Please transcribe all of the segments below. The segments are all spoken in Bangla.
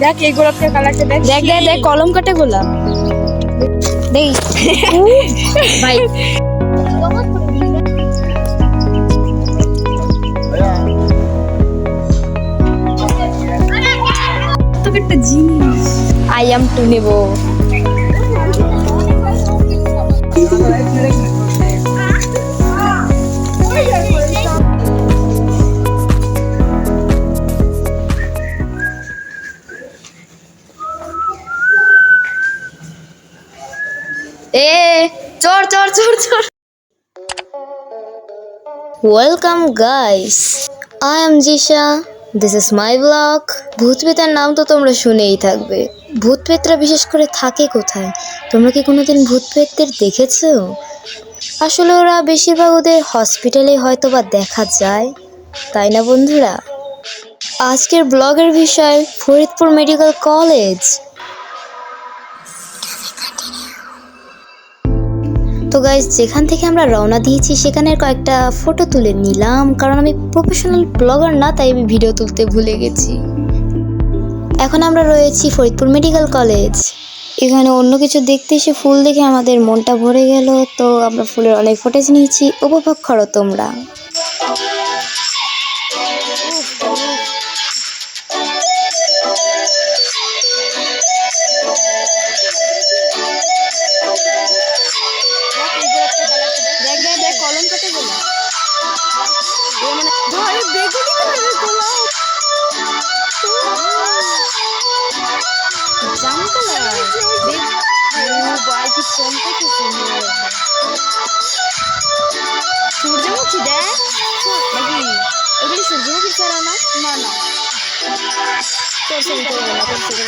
দেখ এই গোলাপটার কালারটা দেখ। দেখ দেখ দেখ কলম কাটে গোলাপ। দেখ। ভাই। একটা জিনিস। আই এম টু নেব। এ চোর চোর চোর চোর welcome guys I am Jisha this is my blog ভূত পেতার নাম তো তোমরা শুনেই থাকবে। ভূত পেতরা বিশেষ করে থাকে কোথায়? তোমরা কি কোনোদিন ভূত পেতদের দেখেছ? আসলে ওরা বেশিরভাগ ওদের হসপিটালে হয়তো বা দেখা যায়। তাই না বন্ধুরা? আজকের ব্লগের বিষয় ফরিদপুর মেডিকেল কলেজ তো গাইজ যেখান থেকে আমরা রওনা দিয়েছি, সেখানের কয়েকটা ফটো তুলে নিলাম। কারণ আমি প্রফেশনাল ব্লগার না, তাই আমি ভিডিও তুলতে ভুলে গেছি। এখন আমরা রয়েছি ফরিদপুর মেডিকেল কলেজ। এখানে অন্য কিছু দেখতে এসে ফুল দেখে আমাদের মনটা ভরে গেল। তো আমরা ফুলের অনেক ফুটেজ নিয়েছি। উপভোগ করো তোমরা। কি সূর্যমুখী দেখ। নাকি এগুলি সূর্যমুখী ছাড়া না? না না। তোর ছবি করে গেল তোর ছবি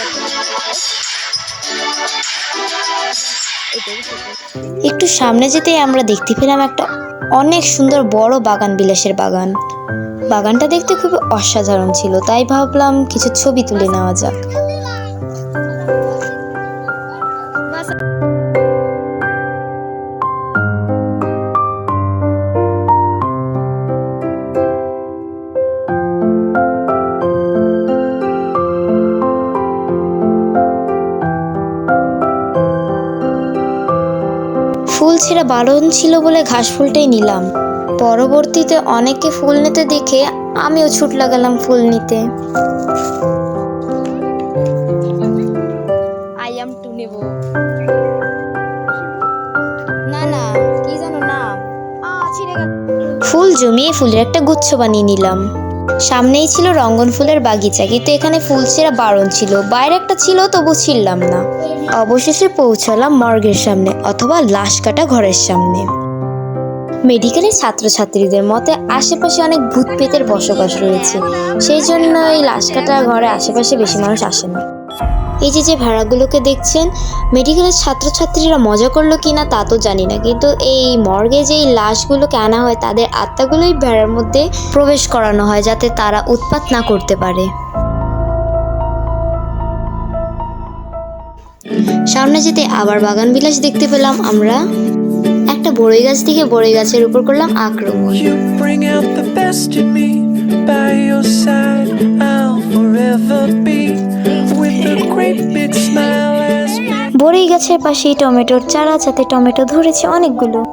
একটু সামনে যেতেই আমরা দেখতে পেলাম একটা অনেক সুন্দর বড় বাগান বিলাসের বাগান। বাগানটা দেখতে খুব অসাধারণ ছিল তাই ভাবলাম কিছু ছবি তুলে নেওয়া যাক। ফুল বারণ ছিল বলে ঘাস ফুলটাই নিলাম। পরবর্তীতে অনেকে ফুল নিতে দেখে আমিও ছুট লাগালাম ফুল নিতে। আই টু নেব না না কি জানো নাম ফুল জমিয়ে ফুলের একটা গুচ্ছ বানিয়ে নিলাম। সামনেই ছিল রঙ্গন ফুলের বাগিচা, কিন্তু এখানে ফুল ছেঁড়া বারণ ছিল। বাইরে একটা ছিল, তবু ছিললাম না। অবশেষে পৌঁছালাম মর্গের সামনে, অথবা লাশ কাটা ঘরের সামনে। মেডিকেলের ছাত্রছাত্রীদের মতে আশেপাশে অনেক ভূত পেতের বসবাস রয়েছে। সেই জন্য এই লাশ কাটা ঘরে আশেপাশে বেশি মানুষ আসে না। এই যে যে ভাড়াগুলোকে দেখছেন, মেডিকেলের ছাত্রছাত্রীরা মজা করল কিনা তা তো জানি না। কিন্তু এই মর্গে যেই লাশগুলোকে আনা হয়, তাদের আত্মাগুলোই ভেড়ার মধ্যে প্রবেশ করানো হয় যাতে তারা উৎপাত না করতে পারে। সামনে যেতে আবার বাগান বিলাস দেখতে পেলাম আমরা। একটা বড়ই গাছ থেকে বড়ই গাছের উপর করলাম আক্রমণ. বড়ই গাছের পাশেই টমেটোর চারা যাতে টমেটো ধরেছে অনেকগুলো।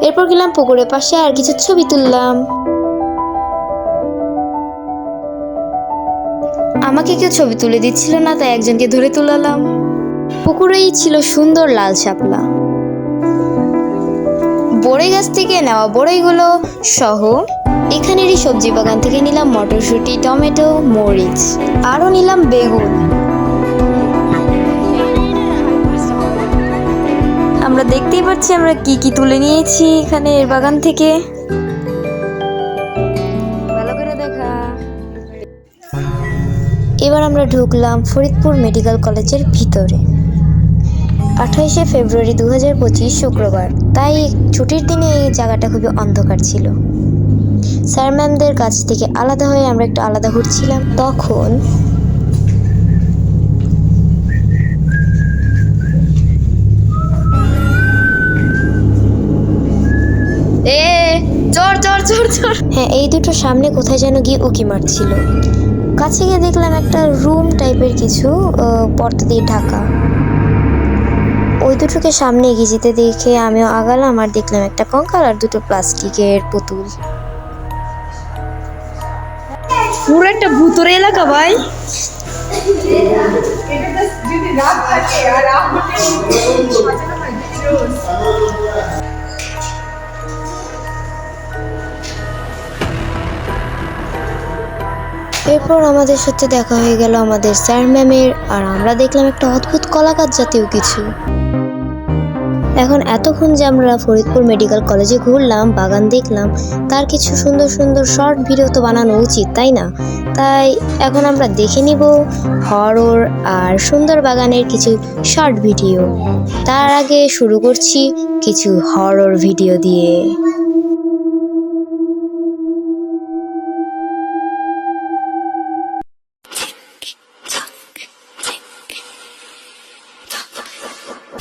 এরপর গেলাম পুকুরের পাশে আর কিছু ছবি তুললাম। আমাকে কেউ ছবি তুলে দিচ্ছিল না, তাই একজনকে ধরে তুলালাম। পুকুরেই ছিল সুন্দর লাল শাপলা। বড়ই গাছ থেকে নেওয়া বড়ইগুলো সহ এখানেরই সবজি বাগান থেকে নিলাম মটরশুঁটি, টমেটো, মরিচ। আরও নিলাম বেগুন। আমরা দেখতেই পাচ্ছি আমরা কি কি তুলে নিয়েছি এখানে এর বাগান থেকে। দেখা। এবার আমরা ঢুকলাম ফরিদপুর মেডিকেল কলেজের ভিতরে। আঠাইশে ফেব্রুয়ারি দু হাজার পঁচিশ শুক্রবার। তাই ছুটির দিনে এই জায়গাটা খুবই অন্ধকার ছিল। স্যার ম্যামদের কাছ থেকে আলাদা হয়ে আমরা একটু আলাদা ঘুরছিলাম। তখন চোর চোর হ্যাঁ এই দুটো সামনে কোথায় যেন গিয়ে উকি মারছিল। কাছে গিয়ে দেখলাম একটা রুম টাইপের কিছু পর্দা দিয়ে ঢাকা। ওই দুটোকে সামনে এগিয়ে যেতে দেখে আমিও আগালাম আর দেখলাম একটা কঙ্কাল আর দুটো প্লাস্টিকের পুতুল। পুরো একটা ভূতরে এলাকা ভাই। এরপর আমাদের সাথে দেখা হয়ে গেল আমাদের স্যার ম্যামের, আর আমরা দেখলাম একটা অদ্ভুত কলাকার জাতীয় কিছু। এখন এতক্ষণ যে আমরা ফরিদপুর মেডিকেল কলেজে ঘুরলাম, বাগান দেখলাম, তার কিছু সুন্দর সুন্দর শর্ট ভিডিও তো বানানো উচিত, তাই না? তাই এখন আমরা দেখে নিব হরর আর সুন্দর বাগানের কিছু শর্ট ভিডিও। তার আগে শুরু করছি কিছু হরর ভিডিও দিয়ে।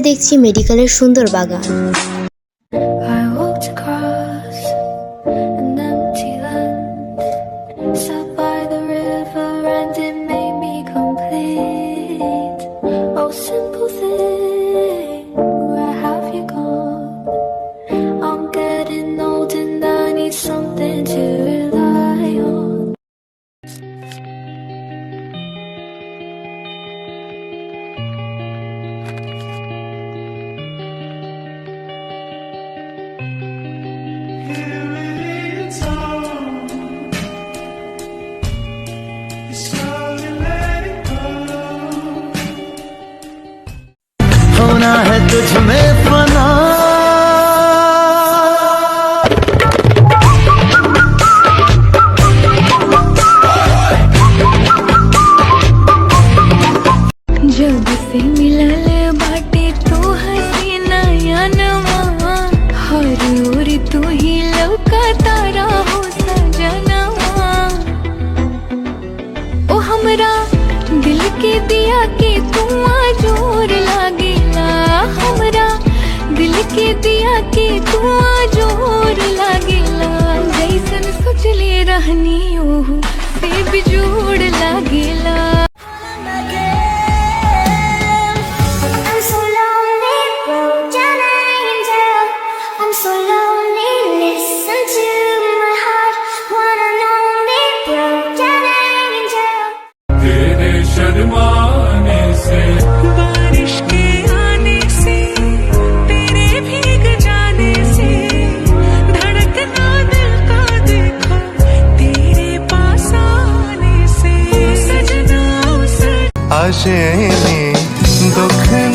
দেখছি মেডিকেলের সুন্দর বাগান। to me. के तू ज़ोर लागेला जैसन सोचले रहनी ओहू से भी जोड़ लागेला আসেনি দুঃখে